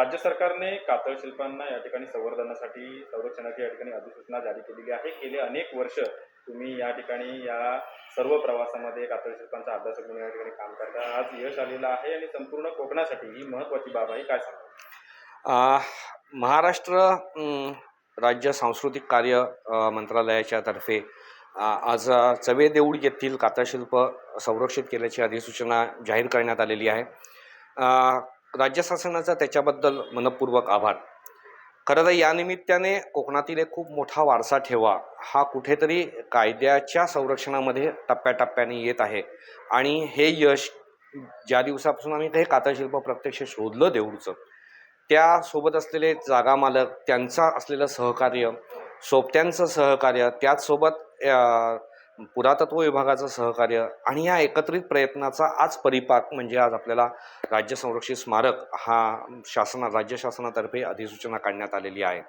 राज्य सरकारने कातळ शिल्पांना या ठिकाणी संवर्धनासाठी संरक्षणाची या ठिकाणी अधिसूचना जारी केलेली आहे. गेले अनेक वर्ष तुम्ही या ठिकाणी या सर्व प्रवासामध्ये कातळ शिल्पांचा अभ्यास म्हणून या ठिकाणी काम करता. आज यश आलेलं आहे आणि संपूर्ण कोकणासाठी ही महत्वाची बाब आहे. काय सांगा महाराष्ट्र राज्य सांस्कृतिक कार्य मंत्रालयाच्या तर्फे आज चवे देऊळ येथील कातळशिल्प संरक्षित केल्याची अधिसूचना जाहीर करण्यात आलेली आहे. राज्य शासनाचा त्याच्याबद्दल मनपूर्वक आभार. खरं तर या निमित्ताने कोकणातील एक खूप मोठा वारसा ठेवा. हा कुठेतरी कायद्याच्या संरक्षणामध्ये टप्प्याटप्प्याने येत आहे. आणि हे यश ज्या दिवसापासून आम्ही हे कातळशिल्प प्रत्यक्ष शोधलं देऊळचं त्यासोबत असलेले जागा मालक त्यांचा असलेलं सहकार्य सोबत्यांचं सहकार्य त्याचसोबत पुरातत्व विभागाचं सहकार्य आणि या एकत्रित प्रयत्नाचा आज परिपाक म्हणजे आज आपल्याला राज्य संरक्षित स्मारक हा शासना राज्य शासनातर्फे अधिसूचना काढण्यात आलेली आहे.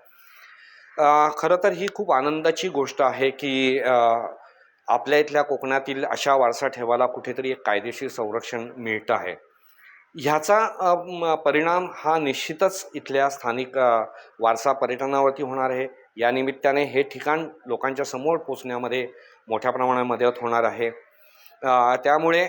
खरं तर ही खूप आनंदाची गोष्ट आहे की आपल्या इथल्या कोकणातील अशा वारसा ठेवाला कुठेतरी एक कायदेशीर संरक्षण मिळतं आहे. ह्याचा परिणाम हा निश्चितच इथल्या स्थानिक वारसा पर्यटनावरती होणार आहे. या निमित्ताने हे ठिकाण लोकांच्या समोर पोचण्यामध्ये मोठ्या प्रमाणामध्ये मदत होणार आहे. त्यामुळे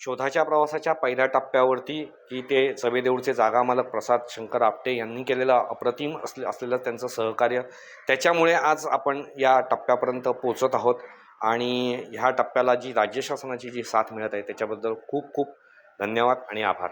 शोधाच्या प्रवासाच्या पहिल्या टप्प्यावरती की ते चवेदेऊळचे जागा मालक प्रसाद शंकर आपटे यांनी केलेलं अप्रतिम असले असलेलं त्यांचं सहकार्य त्याच्यामुळे आज आपण या टप्प्यापर्यंत पोचत आहोत. आणि ह्या टप्प्याला जी राज्य शासनाची जी साथ मिळत आहे त्याच्याबद्दल खूप खूप धन्यवाद आणि आभार.